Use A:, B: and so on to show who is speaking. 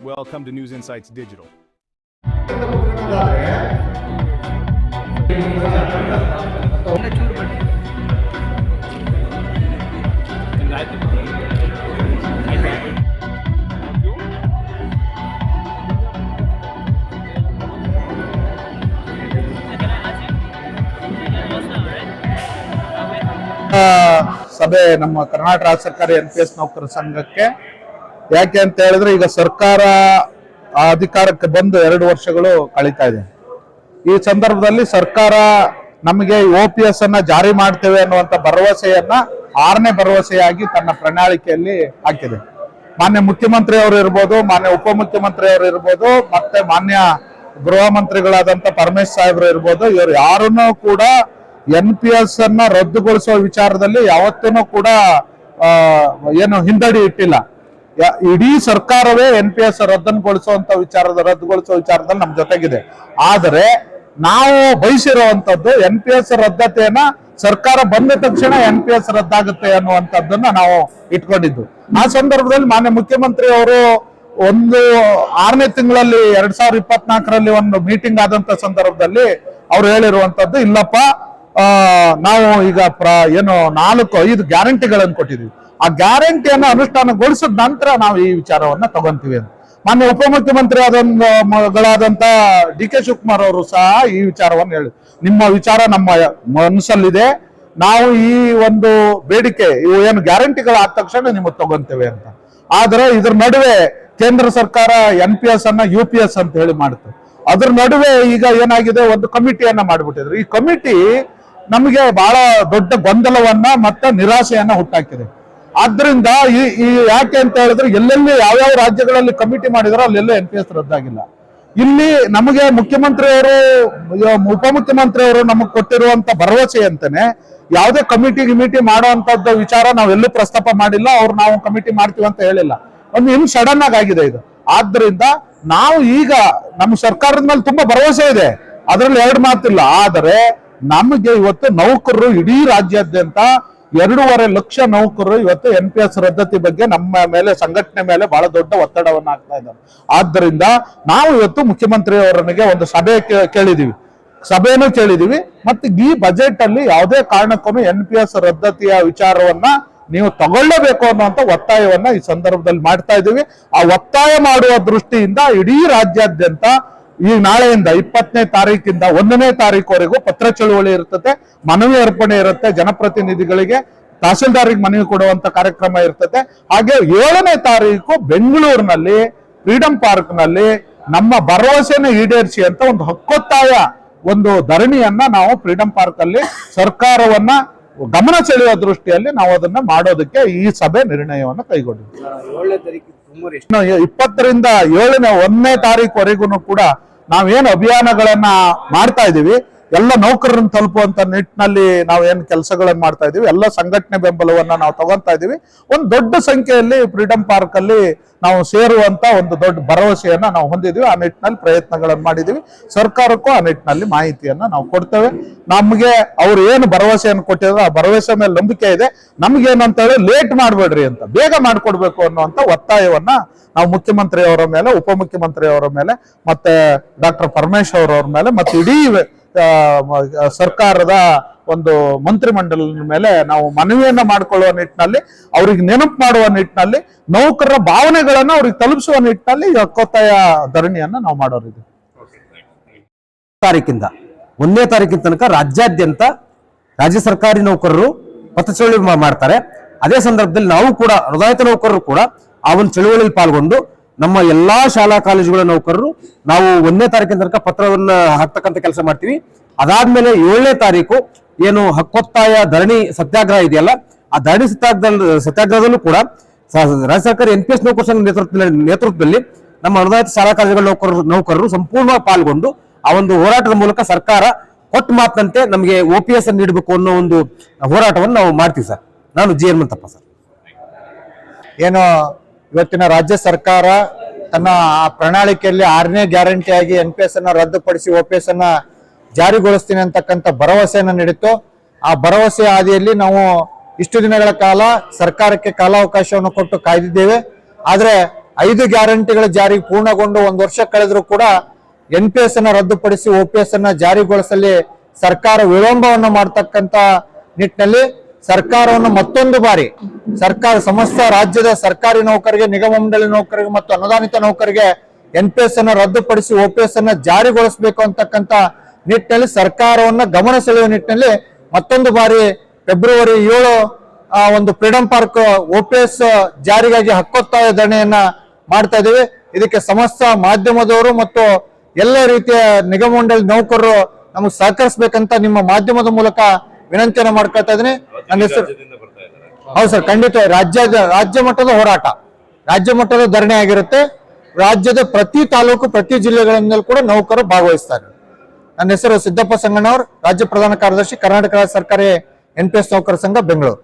A: Welcome to News Insights Digital.
B: ಆ, ಸಭೆ ನಮ್ಮ ಕರ್ನಾಟಕ ರಾಜ್ಯ ಸರ್ಕಾರಿ ಎನ್ ಪಿ ಎಸ್ ನೌಕರ ಸಂಘಕ್ಕೆ ಯಾಕೆ ಅಂತ ಹೇಳಿದ್ರೆ ಈಗ ಸರ್ಕಾರ ಅಧಿಕಾರಕ್ಕೆ ಬಂದು ಎರಡು ವರ್ಷಗಳು ಕಳೀತಾ ಇದೆ. ಈ ಸಂದರ್ಭದಲ್ಲಿ ಸರ್ಕಾರ ನಮಗೆ ಒ ಪಿ ಎಸ್ ಅನ್ನ ಜಾರಿ ಮಾಡ್ತೇವೆ ಅನ್ನುವಂತ ಭರವಸೆಯನ್ನ ಆರನೇ ಭರವಸೆಯಾಗಿ ತನ್ನ ಪ್ರಣಾಳಿಕೆಯಲ್ಲಿ ಹಾಕಿದೆ. ಮಾನ್ಯ ಮುಖ್ಯಮಂತ್ರಿ ಅವರು ಇರ್ಬೋದು, ಮಾನ್ಯ ಉಪಮುಖ್ಯಮಂತ್ರಿ ಅವರು ಇರ್ಬೋದು, ಮತ್ತೆ ಮಾನ್ಯ ಗೃಹ ಮಂತ್ರಿಗಳಾದಂತ ಪರಮೇಶ್ ಸಾಹೇಬ್ರು ಇರ್ಬೋದು, ಇವರು ಯಾರನ್ನೂ ಕೂಡ ಎನ್ ಪಿ ಎಸ್ ಅನ್ನ ರದ್ದುಗೊಳಿಸುವ ವಿಚಾರದಲ್ಲಿ ಯಾವತ್ತೂ ಕೂಡ ಏನು ಹಿಂದಡಿ ಇಟ್ಟಿಲ್ಲ. ಇಡೀ ಸರ್ಕಾರವೇ ಎನ್ ಪಿ ಎಸ್ ರದ್ದನ್ಗೊಳಿಸುವಂತ ವಿಚಾರದ ರದ್ದುಗೊಳಿಸುವ ವಿಚಾರದಲ್ಲಿ ನಮ್ಮ ಜೊತೆಗಿದೆ. ಆದರೆ ನಾವು ಬಯಸಿರುವಂತದ್ದು ಎನ್ ಪಿ ಎಸ್ ರದ್ದತೆಯನ್ನ ಸರ್ಕಾರ ಬಂದ ತಕ್ಷಣ ಎನ್ ಪಿ ಎಸ್ ರದ್ದಾಗುತ್ತೆ ಅನ್ನುವಂಥದ್ದನ್ನ ನಾವು ಇಟ್ಕೊಂಡಿದ್ದು. ಆ ಸಂದರ್ಭದಲ್ಲಿ ಮಾನ್ಯ ಮುಖ್ಯಮಂತ್ರಿ ಅವರು ಒಂದು ಆರನೇ ತಿಂಗಳಲ್ಲಿ ಎರಡ್ ಸಾವಿರದ ಇಪ್ಪತ್ನಾಲ್ಕರಲ್ಲಿ ಒಂದು ಮೀಟಿಂಗ್ ಆದಂತ ಸಂದರ್ಭದಲ್ಲಿ ಅವ್ರು ಹೇಳಿರುವಂತದ್ದು, ಇಲ್ಲಪ್ಪ ನಾವು ಈಗ ಪ್ರ ಏನು ನಾಲ್ಕು, ಐದು ಗ್ಯಾರಂಟಿಗಳನ್ನು ಕೊಟ್ಟಿದ್ವಿ ಆ ಗ್ಯಾರಂಟಿಯನ್ನು ಅನುಷ್ಠಾನಗೊಳಿಸಿದ ನಂತರ ನಾವು ಈ ವಿಚಾರವನ್ನ ತಗೊಂತೀವಿ ಅಂತ. ಮಾನ್ಯ ಉಪಮುಖ್ಯಮಂತ್ರಿ ಆದಂತ ಡಿ ಕೆ ಶಿವಕುಮಾರ್ ಅವರು ಸಹ ಈ ವಿಚಾರವನ್ನು ಹೇಳಿ, ನಿಮ್ಮ ವಿಚಾರ ನಮ್ಮ ಮನಸ್ಸಲ್ಲಿದೆ, ನಾವು ಈ ಒಂದು ಬೇಡಿಕೆ, ಇವು ಏನು ಗ್ಯಾರಂಟಿಗಳಾದ ತಕ್ಷಣ ನಿಮಗೆ ತಗೊಂತೇವೆ ಅಂತ. ಆದ್ರೆ ಇದ್ರ ನಡುವೆ ಕೇಂದ್ರ ಸರ್ಕಾರ ಎನ್ ಪಿ ಎಸ್ ಅನ್ನ ಯು ಪಿ ಎಸ್ ಅಂತ ಹೇಳಿ ಮಾಡುತ್ತೆ. ಅದ್ರ ನಡುವೆ ಈಗ ಏನಾಗಿದೆ, ಒಂದು ಕಮಿಟಿಯನ್ನ ಮಾಡಿಬಿಟ್ಟಿದ್ರು. ಈ ಕಮಿಟಿ ನಮಗೆ ಬಹಳ ದೊಡ್ಡ ಗೊಂದಲವನ್ನ ಮತ್ತೆ ನಿರಾಶೆಯನ್ನ ಹುಟ್ಟಾಕಿದೆ. ಆದ್ರಿಂದ ಈ ಯಾಕೆ ಅಂತ ಹೇಳಿದ್ರೆ ಎಲ್ಲೆಲ್ಲಿ ಯಾವ್ಯಾವ ರಾಜ್ಯಗಳಲ್ಲಿ ಕಮಿಟಿ ಮಾಡಿದಾರೋ ಅಲ್ಲೆಲ್ಲ ಎನ್ ಪಿ ಎಸ್ ರದ್ದಾಗಿಲ್ಲ. ಇಲ್ಲಿ ನಮಗೆ ಮುಖ್ಯಮಂತ್ರಿಯವರು ಉಪಮುಖ್ಯಮಂತ್ರಿಯವರು ನಮಗೆ ಕೊಟ್ಟಿರುವಂತ ಭರವಸೆ ಅಂತಾನೆ, ಯಾವುದೇ ಕಮಿಟಿ ಗಿಮಿಟಿ ಮಾಡುವಂತದ್ದು ವಿಚಾರ ನಾವೆಲ್ಲೂ ಪ್ರಸ್ತಾಪ ಮಾಡಿಲ್ಲ, ಅವ್ರು ನಾವು ಕಮಿಟಿ ಮಾಡ್ತೀವಿ ಅಂತ ಹೇಳಿಲ್ಲ. ಒಂದು ಇನ್ ಸಡನ್ ಆಗಿ ಆಗಿದೆ ಇದು. ಆದ್ರಿಂದ ನಾವು ಈಗ ನಮ್ಮ ಸರ್ಕಾರದ ಮೇಲೆ ತುಂಬಾ ಭರವಸೆ ಇದೆ. ಅದರಲ್ಲಿ ಎರಡು ಮಾತಿಲ್ಲ. ಆದರೆ ನಮಗೆ ಇವತ್ತು ನೌಕರರು ಇಡೀ ರಾಜ್ಯಾದ್ಯಂತ ಎರಡೂವರೆ ಲಕ್ಷ ನೌಕರರು ಇವತ್ತು ಎನ್ ಪಿ ಎಸ್ ರದ್ದತಿ ಬಗ್ಗೆ ನಮ್ಮ ಮೇಲೆ, ಸಂಘಟನೆ ಮೇಲೆ ಬಹಳ ದೊಡ್ಡ ಒತ್ತಡವನ್ನು ಆಗ್ತಾ ಇದ್ದಾರೆ. ಆದ್ದರಿಂದ ನಾವು ಇವತ್ತು ಮುಖ್ಯಮಂತ್ರಿ ಅವರನಿಗೆ ಒಂದು ಸಭೆ ಕೇಳಿದೀವಿ. ಸಭೆನೂ ಕೇಳಿದೀವಿ. ಮತ್ತೆ ಈ ಬಜೆಟ್ ಅಲ್ಲಿ ಯಾವುದೇ ಕಾರಣಕ್ಕೂ ಎನ್ ಪಿ ಎಸ್ ರದ್ದತಿಯ ವಿಚಾರವನ್ನ ನೀವು ತಗೊಳ್ಳಬೇಕು ಅನ್ನುವಂಥ ಒತ್ತಾಯವನ್ನ ಈ ಸಂದರ್ಭದಲ್ಲಿ ಮಾಡ್ತಾ ಇದ್ದೀವಿ. ಆ ಒತ್ತಾಯ ಮಾಡುವ ದೃಷ್ಟಿಯಿಂದ ಇಡೀ ರಾಜ್ಯಾದ್ಯಂತ ಈ ನಾಳೆಯಿಂದ ಇಪ್ಪತ್ತನೇ ತಾರೀಕಿಂದ ಒಂದನೇ ತಾರೀಕುವರೆಗೂ ಪತ್ರ ಚಳುವಳಿ ಇರ್ತದೆ, ಮನವಿ ಅರ್ಪಣೆ ಇರುತ್ತೆ, ಜನಪ್ರತಿನಿಧಿಗಳಿಗೆ ತಹಸೀಲ್ದಾರಿಗೆ ಮನವಿ ಕೊಡುವಂತ ಕಾರ್ಯಕ್ರಮ ಇರ್ತದೆ. ಹಾಗೆ ಏಳನೇ ತಾರೀಕು ಬೆಂಗಳೂರಿನಲ್ಲಿ ಫ್ರೀಡಂ ಪಾರ್ಕ್ನಲ್ಲಿ ನಮ್ಮ ಭರವಸೆನ ಈಡೇರಿಸಿ ಅಂತ ಒಂದು ಹಕ್ಕೊತ್ತಾಯ ಒಂದು ಧರಣಿಯನ್ನ ನಾವು ಫ್ರೀಡಂ ಪಾರ್ಕ್ ಅಲ್ಲಿ ಸರ್ಕಾರವನ್ನ ಗಮನ ಸೆಳೆಯುವ ದೃಷ್ಟಿಯಲ್ಲಿ ನಾವು ಅದನ್ನ ಮಾಡೋದಕ್ಕೆ ಈ ಸಭೆ ನಿರ್ಣಯವನ್ನು ಕೈಗೊಂಡಿದ್ದೀವಿ. ಇಪ್ಪತ್ತರಿಂದ ಏಳನೇ ಒಂದನೇ ತಾರೀಕುವರೆಗೂ ಕೂಡ ನಾವೇನು ಅಭಿಯಾನಗಳನ್ನ ಮಾಡ್ತಾ ಇದೀವಿ ಎಲ್ಲ ನೌಕರರನ್ನು ತಲುಪುವಂತ ನಿಟ್ಟಿನಲ್ಲಿ ನಾವು ಏನು ಕೆಲಸಗಳನ್ನ ಮಾಡ್ತಾ ಇದೀವಿ. ಎಲ್ಲ ಸಂಘಟನೆ ಬೆಂಬಲವನ್ನ ನಾವು ತಗೊಂತಾ ಇದೀವಿ. ಒಂದು ದೊಡ್ಡ ಸಂಖ್ಯೆಯಲ್ಲಿ ಫ್ರೀಡಂ ಪಾರ್ಕ್ ಅಲ್ಲಿ ನಾವು ಸೇರುವಂತ ಒಂದು ದೊಡ್ಡ ಭರವಸೆಯನ್ನ ನಾವು ಹೊಂದಿದೀವಿ. ಆ ನಿಟ್ಟಿನಲ್ಲಿ ಪ್ರಯತ್ನಗಳನ್ನು ಮಾಡಿದೀವಿ. ಸರ್ಕಾರಕ್ಕೂ ಆ ನಿಟ್ಟಿನಲ್ಲಿ ಮಾಹಿತಿಯನ್ನ ನಾವು ಕೊಡ್ತೇವೆ. ನಮಗೆ ಅವ್ರು ಏನು ಭರವಸೆಯನ್ನು ಕೊಟ್ಟಿದ್ರು ಆ ಭರವಸೆ ಮೇಲೆ ನಂಬಿಕೆ ಇದೆ. ನಮ್ಗೇನಂತ ಹೇಳಿ ಲೇಟ್ ಮಾಡಬೇಡ್ರಿ ಅಂತ, ಬೇಗ ಮಾಡ್ಕೊಡ್ಬೇಕು ಅನ್ನುವಂತ ಒತ್ತಾಯವನ್ನ ನಾವು ಮುಖ್ಯಮಂತ್ರಿ ಅವರ ಮೇಲೆ, ಉಪಮುಖ್ಯಮಂತ್ರಿಯವರ ಮೇಲೆ, ಮತ್ತೆ ಡಾಕ್ಟರ್ ಪರಮೇಶ್ವರ್ ಅವರ ಮೇಲೆ, ಮತ್ತೆ ಇಡೀ ಸರ್ಕಾರದ ಒಂದು ಮಂತ್ರಿಮಂಡಲದ ಮೇಲೆ ನಾವು ಮನವಿಯನ್ನ ಮಾಡಿಕೊಳ್ಳುವ ನಿಟ್ಟಿನಲ್ಲಿ, ಅವ್ರಿಗೆ ನೆನಪು ಮಾಡುವ ನಿಟ್ಟಿನಲ್ಲಿ, ನೌಕರರ ಭಾವನೆಗಳನ್ನ ಅವ್ರಿಗೆ ತಲುಪಿಸುವ ನಿಟ್ಟಿನಲ್ಲಿ ಕೊತ್ತಾಯ ಧರಣಿಯನ್ನ ನಾವು ಮಾಡೋರಿದ್ದೀವಿ
C: ತಾರೀಕಿಂದ. ಒಂದನೇ ತಾರೀಕಿನ ತನಕ ರಾಜ್ಯಾದ್ಯಂತ ರಾಜ್ಯ ಸರ್ಕಾರಿ ನೌಕರರು ಪಥ ಚಳುವಳಿ ಮಾಡ್ತಾರೆ. ಅದೇ ಸಂದರ್ಭದಲ್ಲಿ ನಾವು ಕೂಡ, ಹೃದಯತ ನೌಕರರು ಕೂಡ ಆ ಒಂದು ಚಳುವಳಿಯಲ್ಲಿ ಪಾಲ್ಗೊಂಡು ನಮ್ಮ ಎಲ್ಲಾ ಶಾಲಾ ಕಾಲೇಜುಗಳ ನೌಕರರು ನಾವು ಒಂದನೇ ತಾರೀಕಿನ ತನಕ ಪತ್ರವನ್ನ ಹಾಕ್ತಕ್ಕಂಥ ಕೆಲಸ ಮಾಡ್ತೀವಿ. ಅದಾದ್ಮೇಲೆ ಏಳನೇ ತಾರೀಕು ಏನು ಹಕ್ಕೊತ್ತಾಯ ಧರಣಿ ಸತ್ಯಾಗ್ರಹ ಇದೆಯಲ್ಲ, ಆ ಧರಣಿ ಸತ್ಯಾಗ್ರಹ, ಸತ್ಯಾಗ್ರಹದಲ್ಲೂ ಕೂಡ ರಾಜ್ಯ ಸರ್ಕಾರ ಎನ್ ಪಿ ಎಸ್ ನೌಕರ ನೇತೃತ್ವದಲ್ಲಿ ನೇತೃತ್ವದಲ್ಲಿ ನಮ್ಮ ಅನುದಾನಿತ ಶಾಲಾ ಕಾಲೇಜುಗಳ ನೌಕರರು ನೌಕರರು ಸಂಪೂರ್ಣವಾಗಿ ಪಾಲ್ಗೊಂಡು ಆ ಒಂದು ಹೋರಾಟದ ಮೂಲಕ ಸರ್ಕಾರ ಕೊಟ್ಟ ಮಾತಿನಂತೆ ನಮಗೆ ಒ ಪಿ ಎಸ್ ನೀಡಬೇಕು ಅನ್ನೋ ಒಂದು ಹೋರಾಟವನ್ನು ನಾವು ಮಾಡ್ತೀವಿ ಸರ್. ನಾನು ಜಿ ಮಂತಪ್ಪ ಸರ್.
D: ಏನು ಇವತ್ತಿನ ರಾಜ್ಯ ಸರ್ಕಾರ ತನ್ನ ಪ್ರಣಾಳಿಕೆಯಲ್ಲಿ ಆರನೇ ಗ್ಯಾರಂಟಿಯಾಗಿ ಎನ್ ಪಿ ಎಸ್ ಅನ್ನ ರದ್ದುಪಡಿಸಿ ಒ ಪಿ ಎಸ್ ಅನ್ನ ಜಾರಿಗೊಳಿಸ್ತೀನಿ ಅಂತಕ್ಕಂಥ ಭರವಸೆಯನ್ನು ನೀಡಿತ್ತು. ಆ ಭರವಸೆ ಹಾದಿಯಲ್ಲಿ ನಾವು ಇಷ್ಟು ದಿನಗಳ ಕಾಲ ಸರ್ಕಾರಕ್ಕೆ ಕಾಲಾವಕಾಶವನ್ನು ಕೊಟ್ಟು ಕಾಯ್ದಿದ್ದೇವೆ. ಆದರೆ ಐದು ಗ್ಯಾರಂಟಿಗಳ ಜಾರಿ ಪೂರ್ಣಗೊಂಡು ಒಂದು ವರ್ಷ ಕಳೆದರೂ ಕೂಡ ಎನ್ ಪಿ ಎಸ್ ಅನ್ನ ರದ್ದುಪಡಿಸಿ ಒ ಪಿ ಎಸ್ ಅನ್ನ ಜಾರಿಗೊಳಿಸಲಿ ಸರ್ಕಾರ ವಿಳಂಬವನ್ನು ಮಾಡ್ತಕ್ಕಂಥ ನಿಟ್ಟಿನಲ್ಲಿ ಸರ್ಕಾರವನ್ನು ಮತ್ತೊಂದು ಬಾರಿ ಸರ್ಕಾರ ಸಮಸ್ತ ರಾಜ್ಯದ ಸರ್ಕಾರಿ ನೌಕರಿಗೆ ನಿಗಮ ಮಂಡಳಿ ನೌಕರಿಗೆ ಮತ್ತು ಅನುದಾನಿತ ನೌಕರಿಗೆ ಎನ್ ಪಿ ಎಸ್ ಅನ್ನು ರದ್ದುಪಡಿಸಿ ಒ ಪಿ ಎಸ್ ಅನ್ನ ಜಾರಿಗೊಳಿಸಬೇಕು ಅಂತಕ್ಕಂತ ನಿಟ್ಟಿನಲ್ಲಿ ಸರ್ಕಾರವನ್ನ ಗಮನ ಸೆಳೆಯುವ ನಿಟ್ಟಿನಲ್ಲಿ ಮತ್ತೊಂದು ಬಾರಿ ಫೆಬ್ರವರಿ ಏಳು ಒಂದು freedom park O P S ಜಾರಿಗಾಗಿ ಹಕ್ಕೊತ್ತಾಯ ಧರಣಿಯನ್ನ ಮಾಡ್ತಾ ಇದ್ದೀವಿ. ಇದಕ್ಕೆ ಸಮಸ್ತ ಮಾಧ್ಯಮದವರು ಮತ್ತು ಎಲ್ಲ ರೀತಿಯ ನಿಗಮ ಮಂಡಳಿ ನೌಕರರು ನಮಗೆ ಸಹಕರಿಸಬೇಕಂತ ನಿಮ್ಮ ಮಾಧ್ಯಮದ ಮೂಲಕ ವಿನಂತಿಯನ್ನ ಮಾಡ್ಕೊಳ್ತಾ ಇದ್ದೀನಿ. ನನ್ನ ಹೆಸರು ಹೌದು ಸರ್, ಖಂಡಿತ ರಾಜ್ಯ ರಾಜ್ಯ ಮಟ್ಟದ ಹೋರಾಟ. ರಾಜ್ಯ ಮಟ್ಟದ ಧರಣಿ ಆಗಿರುತ್ತೆ. ರಾಜ್ಯದ ಪ್ರತಿ ತಾಲೂಕು, ಪ್ರತಿ ಜಿಲ್ಲೆಗಳಿಂದಲೂ ಕೂಡ ನೌಕರರು ಭಾಗವಹಿಸ್ತಾರೆ. ನನ್ನ ಹೆಸರು ಸಿದ್ದಪ್ಪ ಸಂಗಣ್ಣವ್ರು, ರಾಜ್ಯ ಪ್ರಧಾನ ಕಾರ್ಯದರ್ಶಿ, ಕರ್ನಾಟಕ ಸರ್ಕಾರಿ ಎನ್ ಪಿ ಎಸ್ ನೌಕರ ಸಂಘ, ಬೆಂಗಳೂರು.